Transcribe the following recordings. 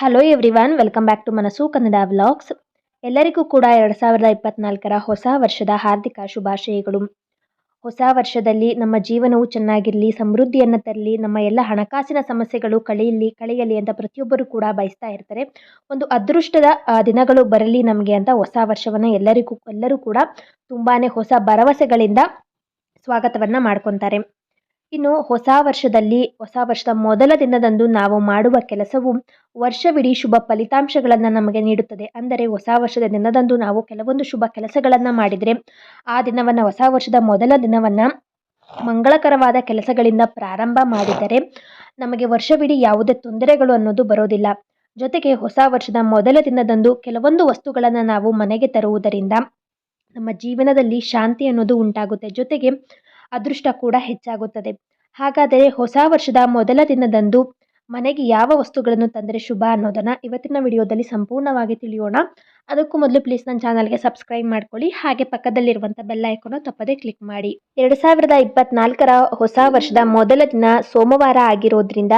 Hello everyone welcome back to Manassu Kannada vlogs ಎಲ್ಲರಿಗೂ ಕೂಡ ಎರಡು ಸಾವಿರದ ಇಪ್ಪತ್ನಾಲ್ಕರ ಹೊಸ ವರ್ಷದ ಹಾರ್ದಿಕ ಶುಭಾಶಯಗಳು. ಹೊಸ ವರ್ಷದಲ್ಲಿ ನಮ್ಮ ಜೀವನವು ಚೆನ್ನಾಗಿರಲಿ, ಸಮೃದ್ಧಿಯನ್ನು ತರಲಿ, ನಮ್ಮ ಎಲ್ಲ ಹಣಕಾಸಿನ ಸಮಸ್ಯೆಗಳು ಕಳೆಯಲಿ ಕಳೆಯಲಿ ಅಂತ ಪ್ರತಿಯೊಬ್ಬರು ಕೂಡ ಬಯಸ್ತಾ ಇರ್ತಾರೆ. ಒಂದು ಅದೃಷ್ಟದ ದಿನಗಳು ಬರಲಿ ನಮಗೆ ಅಂತ ಹೊಸ ವರ್ಷವನ್ನು ಎಲ್ಲರಿಗೂ, ಎಲ್ಲರೂ ಕೂಡ ತುಂಬಾ ಹೊಸ ಭರವಸೆಗಳಿಂದ ಸ್ವಾಗತವನ್ನು ಮಾಡ್ಕೊತಾರೆ. ಇನ್ನು ಹೊಸ ವರ್ಷದಲ್ಲಿ, ಹೊಸ ವರ್ಷದ ಮೊದಲ ದಿನದಂದು ನಾವು ಮಾಡುವ ಕೆಲಸವು ವರ್ಷವಿಡೀ ಶುಭ ಫಲಿತಾಂಶಗಳನ್ನು ನಮಗೆ ನೀಡುತ್ತದೆ. ಅಂದರೆ ಹೊಸ ವರ್ಷದ ದಿನದಂದು ನಾವು ಕೆಲವೊಂದು ಶುಭ ಕೆಲಸಗಳನ್ನು ಮಾಡಿದರೆ, ಆ ದಿನವನ್ನು, ಹೊಸ ವರ್ಷದ ಮೊದಲ ದಿನವನ್ನು ಮಂಗಳಕರವಾದ ಕೆಲಸಗಳಿಂದ ಪ್ರಾರಂಭ ಮಾಡಿದರೆ, ನಮಗೆ ವರ್ಷವಿಡೀ ಯಾವುದೇ ತೊಂದರೆಗಳು ಅನ್ನೋದು ಬರೋದಿಲ್ಲ. ಜೊತೆಗೆ ಹೊಸ ವರ್ಷದ ಮೊದಲ ದಿನದಂದು ಕೆಲವೊಂದು ವಸ್ತುಗಳನ್ನು ನಾವು ಮನೆಗೆ ತರುವುದರಿಂದ ನಮ್ಮ ಜೀವನದಲ್ಲಿ ಶಾಂತಿ ಅನ್ನೋದು ಉಂಟಾಗುತ್ತೆ. ಜೊತೆಗೆ ಅದೃಷ್ಟ ಕೂಡ ಹೆಚ್ಚಾಗುತ್ತದೆ. ಹಾಗಾದರೆ ಹೊಸ ವರ್ಷದ ಮೊದಲ ದಿನದಂದು ಮನೆಗೆ ಯಾವ ವಸ್ತುಗಳನ್ನು ತಂದರೆ ಶುಭ ಅನ್ನೋದನ್ನು ಇವತ್ತಿನ ವಿಡಿಯೋದಲ್ಲಿ ಸಂಪೂರ್ಣವಾಗಿ ತಿಳಿಯೋಣ. ಅದಕ್ಕೂ ಮೊದಲು ಪ್ಲೀಸ್ ನನ್ನ ಚಾನಲ್ಗೆ ಸಬ್ಸ್ಕ್ರೈಬ್ ಮಾಡ್ಕೊಳ್ಳಿ. ಹಾಗೆ ಪಕ್ಕದಲ್ಲಿರುವಂಥ ಬೆಲ್ ಐಕಾನ್ ತಪ್ಪದೇ ಕ್ಲಿಕ್ ಮಾಡಿ. ಎರಡು ಸಾವಿರದ ಇಪ್ಪತ್ನಾಲ್ಕರ ಹೊಸ ವರ್ಷದ ಮೊದಲ ದಿನ ಸೋಮವಾರ ಆಗಿರೋದ್ರಿಂದ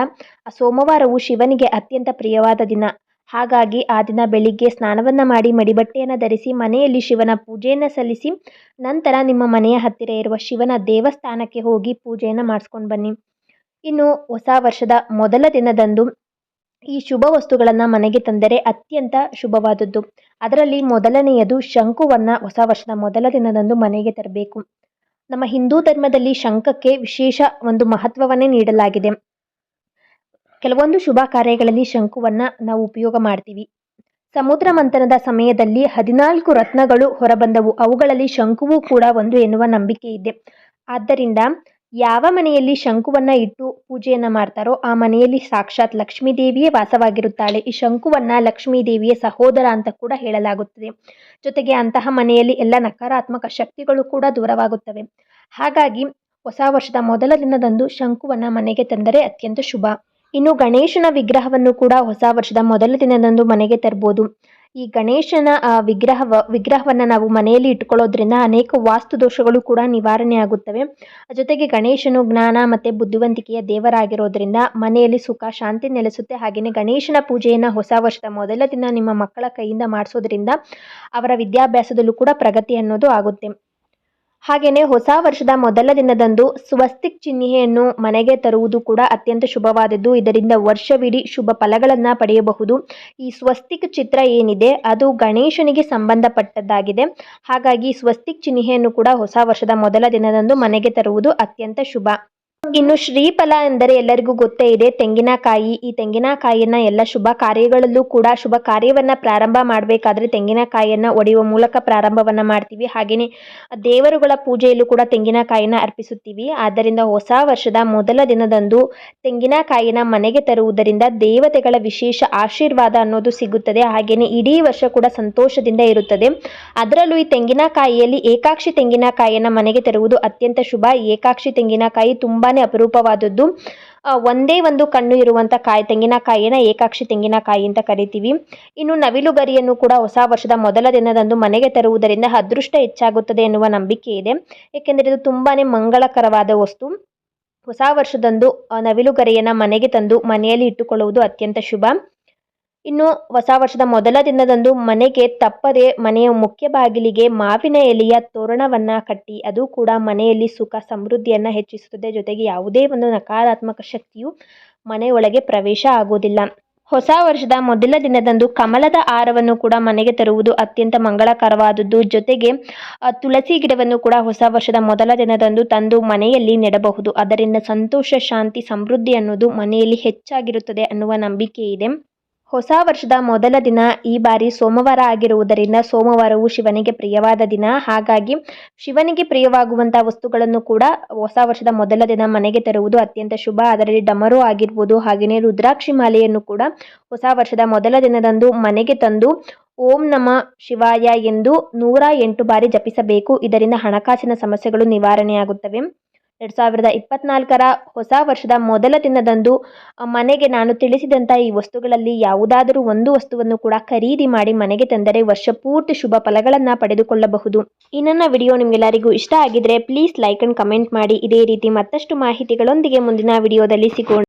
ಆ ಸೋಮವಾರವು ಶಿವನಿಗೆ ಅತ್ಯಂತ ಪ್ರಿಯವಾದ ದಿನ. ಹಾಗಾಗಿ ಆ ದಿನ ಬೆಳಿಗ್ಗೆ ಸ್ನಾನವನ್ನು ಮಾಡಿ ಮಡಿಬಟ್ಟೆಯನ್ನು ಧರಿಸಿ ಮನೆಯಲ್ಲಿ ಶಿವನ ಪೂಜೆಯನ್ನು ಸಲ್ಲಿಸಿ ನಂತರ ನಿಮ್ಮ ಮನೆಯ ಹತ್ತಿರ ಇರುವ ಶಿವನ ದೇವಸ್ಥಾನಕ್ಕೆ ಹೋಗಿ ಪೂಜೆಯನ್ನು ಮಾಡಿಸ್ಕೊಂಡು ಬನ್ನಿ. ಇನ್ನು ಹೊಸ ವರ್ಷದ ಮೊದಲ ದಿನದಂದು ಈ ಶುಭ ವಸ್ತುಗಳನ್ನು ಮನೆಗೆ ತಂದರೆ ಅತ್ಯಂತ ಶುಭವಾದದ್ದು. ಅದರಲ್ಲಿ ಮೊದಲನೆಯದು ಶಂಕುವನ್ನು ಹೊಸ ವರ್ಷದ ಮೊದಲ ದಿನದಂದು ಮನೆಗೆ ತರಬೇಕು. ನಮ್ಮ ಹಿಂದೂ ಧರ್ಮದಲ್ಲಿ ಶಂಖಕ್ಕೆ ವಿಶೇಷ ಒಂದು ಮಹತ್ವವನ್ನೇ ನೀಡಲಾಗಿದೆ. ಕೆಲವೊಂದು ಶುಭ ಕಾರ್ಯಗಳಲ್ಲಿ ಶಂಕುವನ್ನು ನಾವು ಉಪಯೋಗ ಮಾಡ್ತೀವಿ. ಸಮುದ್ರ ಮಂಥನದ ಸಮಯದಲ್ಲಿ ಹದಿನಾಲ್ಕು ರತ್ನಗಳು ಹೊರಬಂದವು. ಅವುಗಳಲ್ಲಿ ಶಂಕುವು ಕೂಡ ಒಂದು ಎನ್ನುವ ನಂಬಿಕೆ ಇದೆ. ಆದ್ದರಿಂದ ಯಾವ ಮನೆಯಲ್ಲಿ ಶಂಕುವನ್ನ ಇಟ್ಟು ಪೂಜೆಯನ್ನ ಮಾಡ್ತಾರೋ ಆ ಮನೆಯಲ್ಲಿ ಸಾಕ್ಷಾತ್ ಲಕ್ಷ್ಮೀ ದೇವಿಯೇ ವಾಸವಾಗಿರುತ್ತಾಳೆ. ಈ ಶಂಕುವನ್ನ ಲಕ್ಷ್ಮೀ ದೇವಿಯ ಸಹೋದರ ಅಂತ ಕೂಡ ಹೇಳಲಾಗುತ್ತದೆ. ಜೊತೆಗೆ ಅಂತಹ ಮನೆಯಲ್ಲಿ ಎಲ್ಲ ನಕಾರಾತ್ಮಕ ಶಕ್ತಿಗಳು ಕೂಡ ದೂರವಾಗುತ್ತವೆ. ಹಾಗಾಗಿ ಹೊಸ ವರ್ಷದ ಮೊದಲ ದಿನದಂದು ಶಂಕುವನ್ನ ಮನೆಗೆ ತಂದರೆ ಅತ್ಯಂತ ಶುಭ. ಇನ್ನು ಗಣೇಶನ ವಿಗ್ರಹವನ್ನು ಕೂಡ ಹೊಸ ವರ್ಷದ ಮೊದಲ ದಿನದಂದು ಮನೆಗೆ ತರ್ಬೋದು. ಈ ಗಣೇಶನ ವಿಗ್ರಹ ವಿಗ್ರಹವ, ವಿಗ್ರಹವನ್ನು ನಾವು ಮನೆಯಲ್ಲಿ ಇಟ್ಕೊಳ್ಳೋದ್ರಿಂದ ಅನೇಕ ವಾಸ್ತು ದೋಷಗಳು ಕೂಡ ನಿವಾರಣೆ ಆಗುತ್ತವೆ. ಜೊತೆಗೆ ಗಣೇಶನು ಜ್ಞಾನ ಮತ್ತು ಬುದ್ಧಿವಂತಿಕೆಯ ದೇವರಾಗಿರೋದ್ರಿಂದ ಮನೆಯಲ್ಲಿ ಸುಖ, ಶಾಂತಿ ನೆಲೆಸುತ್ತೆ. ಹಾಗೆಯೇ ಗಣೇಶನ ಪೂಜೆಯನ್ನು ಹೊಸ ವರ್ಷದ ಮೊದಲ ದಿನ ನಿಮ್ಮ ಮಕ್ಕಳ ಕೈಯಿಂದ ಮಾಡಿಸೋದ್ರಿಂದ ಅವರ ವಿದ್ಯಾಭ್ಯಾಸದಲ್ಲೂ ಕೂಡ ಪ್ರಗತಿ ಅನ್ನೋದು ಆಗುತ್ತೆ. ಹಾಗೆಯೇ ಹೊಸ ವರ್ಷದ ಮೊದಲ ದಿನದಂದು ಸ್ವಸ್ತಿಕ್ ಚಿಹ್ನೆಯನ್ನು ಮನೆಗೆ ತರುವುದು ಕೂಡ ಅತ್ಯಂತ ಶುಭವಾದದ್ದು. ಇದರಿಂದ ವರ್ಷವಿಡೀ ಶುಭ ಫಲಗಳನ್ನು ಪಡೆಯಬಹುದು. ಈ ಸ್ವಸ್ತಿಕ್ ಚಿತ್ರ ಏನಿದೆ, ಅದು ಗಣೇಶನಿಗೆ ಸಂಬಂಧಪಟ್ಟದ್ದಾಗಿದೆ. ಹಾಗಾಗಿ ಸ್ವಸ್ತಿಕ್ ಚಿಹ್ನೆಯನ್ನು ಕೂಡ ಹೊಸ ವರ್ಷದ ಮೊದಲ ದಿನದಂದು ಮನೆಗೆ ತರುವುದು ಅತ್ಯಂತ ಶುಭ. ಇನ್ನು ಶ್ರೀಫಲ ಎಂದರೆ ಎಲ್ಲರಿಗೂ ಗೊತ್ತೇ ಇದೆ. ತೆಂಗಿನಕಾಯಿ, ಈ ತೆಂಗಿನಕಾಯಿಯನ್ನ ಎಲ್ಲ ಶುಭ ಕಾರ್ಯಗಳಲ್ಲೂ ಕೂಡ ಶುಭ ಕಾರ್ಯವನ್ನ ಪ್ರಾರಂಭ ಮಾಡಬೇಕಾದ್ರೆ ತೆಂಗಿನಕಾಯಿಯನ್ನ ಒಡೆಯುವ ಮೂಲಕ ಪ್ರಾರಂಭವನ್ನ ಮಾಡ್ತೀವಿ. ಹಾಗೆಯೇ ದೇವರುಗಳ ಪೂಜೆಯಲ್ಲೂ ಕೂಡ ತೆಂಗಿನಕಾಯಿನ ಅರ್ಪಿಸುತ್ತೀವಿ. ಆದ್ದರಿಂದ ಹೊಸ ವರ್ಷದ ಮೊದಲ ದಿನದಂದು ತೆಂಗಿನಕಾಯಿನ ಮನೆಗೆ ತರುವುದರಿಂದ ದೇವತೆಗಳ ವಿಶೇಷ ಆಶೀರ್ವಾದ ಅನ್ನೋದು ಸಿಗುತ್ತದೆ. ಹಾಗೆಯೇ ಇಡೀ ವರ್ಷ ಕೂಡ ಸಂತೋಷದಿಂದ ಇರುತ್ತದೆ. ಅದರಲ್ಲೂ ಈ ತೆಂಗಿನಕಾಯಿಯಲ್ಲಿ ಏಕಾಕ್ಷಿ ತೆಂಗಿನಕಾಯಿಯನ್ನ ಮನೆಗೆ ತರುವುದು ಅತ್ಯಂತ ಶುಭ. ಏಕಾಕ್ಷಿ ತೆಂಗಿನಕಾಯಿ ತುಂಬಾನೇ ಅಪರೂಪವಾದದ್ದು. ಒಂದೇ ಒಂದು ಕಣ್ಣು ಇರುವಂತ ಕಾಯಿ ತೆಂಗಿನಕಾಯಿನ ಏಕಾಕ್ಷಿ ತೆಂಗಿನಕಾಯಿ ಅಂತ ಕರಿತೀವಿ. ಇನ್ನು ನವಿಲು ಗರಿಯನ್ನು ಕೂಡ ಹೊಸ ವರ್ಷದ ಮೊದಲ ದಿನದಂದು ಮನೆಗೆ ತರುವುದರಿಂದ ಅದೃಷ್ಟ ಹೆಚ್ಚಾಗುತ್ತದೆ ಎನ್ನುವ ನಂಬಿಕೆ ಇದೆ. ಏಕೆಂದರೆ ಇದು ತುಂಬಾನೇ ಮಂಗಳಕರವಾದ ವಸ್ತು. ಹೊಸ ವರ್ಷದಂದು ನವಿಲು ಗರಿಯನ್ನು ಮನೆಗೆ ತಂದು ಮನೆಯಲ್ಲಿ ಇಟ್ಟುಕೊಳ್ಳುವುದು ಅತ್ಯಂತ ಶುಭ. ಇನ್ನು ಹೊಸ ವರ್ಷದ ಮೊದಲ ದಿನದಂದು ಮನೆಗೆ ತಪ್ಪದೆ ಮನೆಯ ಮುಖ್ಯ ಬಾಗಿಲಿಗೆ ಮಾವಿನ ಎಲೆಯ ತೋರಣವನ್ನ ಕಟ್ಟಿ, ಅದು ಕೂಡ ಮನೆಯಲ್ಲಿ ಸುಖ ಸಮೃದ್ಧಿಯನ್ನ ಹೆಚ್ಚಿಸುತ್ತದೆ. ಜೊತೆಗೆ ಯಾವುದೇ ಒಂದು ನಕಾರಾತ್ಮಕ ಶಕ್ತಿಯು ಮನೆಯೊಳಗೆ ಪ್ರವೇಶ ಆಗುವುದಿಲ್ಲ. ಹೊಸ ವರ್ಷದ ಮೊದಲ ದಿನದಂದು ಕಮಲದ ಹಾರವನ್ನು ಕೂಡ ಮನೆಗೆ ತರುವುದು ಅತ್ಯಂತ ಮಂಗಳಕರವಾದದ್ದು. ಜೊತೆಗೆ ತುಳಸಿ ಗಿಡವನ್ನು ಕೂಡ ಹೊಸ ವರ್ಷದ ಮೊದಲ ದಿನದಂದು ತಂದು ಮನೆಯಲ್ಲಿ ನೆಡಬಹುದು. ಅದರಿಂದ ಸಂತೋಷ, ಶಾಂತಿ, ಸಮೃದ್ಧಿ ಅನ್ನೋದು ಮನೆಯಲ್ಲಿ ಹೆಚ್ಚಾಗಿರುತ್ತದೆ ಅನ್ನುವ ನಂಬಿಕೆ ಇದೆ. ಹೊಸ ವರ್ಷದ ಮೊದಲ ದಿನ ಈ ಬಾರಿ ಸೋಮವಾರ ಆಗಿರುವುದರಿಂದ ಸೋಮವಾರವು ಶಿವನಿಗೆ ಪ್ರಿಯವಾದ ದಿನ. ಹಾಗಾಗಿ ಶಿವನಿಗೆ ಪ್ರಿಯವಾಗುವಂಥ ವಸ್ತುಗಳನ್ನು ಕೂಡ ಹೊಸ ವರ್ಷದ ಮೊದಲ ದಿನ ಮನೆಗೆ ತರುವುದು ಅತ್ಯಂತ ಶುಭ. ಅದರಲ್ಲಿ ಡಮರು ಆಗಿರ್ಬೋದು, ಹಾಗೆಯೇ ರುದ್ರಾಕ್ಷಿ ಮಾಲೆಯನ್ನು ಕೂಡ ಹೊಸ ವರ್ಷದ ಮೊದಲ ದಿನದಂದು ಮನೆಗೆ ತಂದು ಓಂ ನಮ ಶಿವಾಯ ಎಂದು ನೂರ ಎಂಟು ಬಾರಿ ಜಪಿಸಬೇಕು. ಇದರಿಂದ ಹಣಕಾಸಿನ ಸಮಸ್ಯೆಗಳು ನಿವಾರಣೆಯಾಗುತ್ತವೆ. ಎರಡು ಸಾವಿರದ ಇಪ್ಪತ್ನಾಲ್ಕರ ಹೊಸ ವರ್ಷದ ಮೊದಲ ದಿನದಂದು ಮನೆಗೆ ನಾನು ತಿಳಿಸಿದಂಥ ಈ ವಸ್ತುಗಳಲ್ಲಿ ಯಾವುದಾದರೂ ಒಂದು ವಸ್ತುವನ್ನು ಕೂಡ ಖರೀದಿ ಮಾಡಿ ಮನೆಗೆ ತಂದರೆ ವರ್ಷ ಪೂರ್ತಿ ಶುಭ ಫಲಗಳನ್ನು ಪಡೆದುಕೊಳ್ಳಬಹುದು. ಈ ವಿಡಿಯೋ ನಿಮಗೆಲ್ಲರಿಗೂ ಇಷ್ಟ ಆಗಿದ್ರೆ ಪ್ಲೀಸ್ ಲೈಕ್ ಅಂಡ್ ಕಮೆಂಟ್ ಮಾಡಿ. ಇದೇ ರೀತಿ ಮತ್ತಷ್ಟು ಮಾಹಿತಿಗಳೊಂದಿಗೆ ಮುಂದಿನ ವಿಡಿಯೋದಲ್ಲಿ ಸಿಗೋಣ.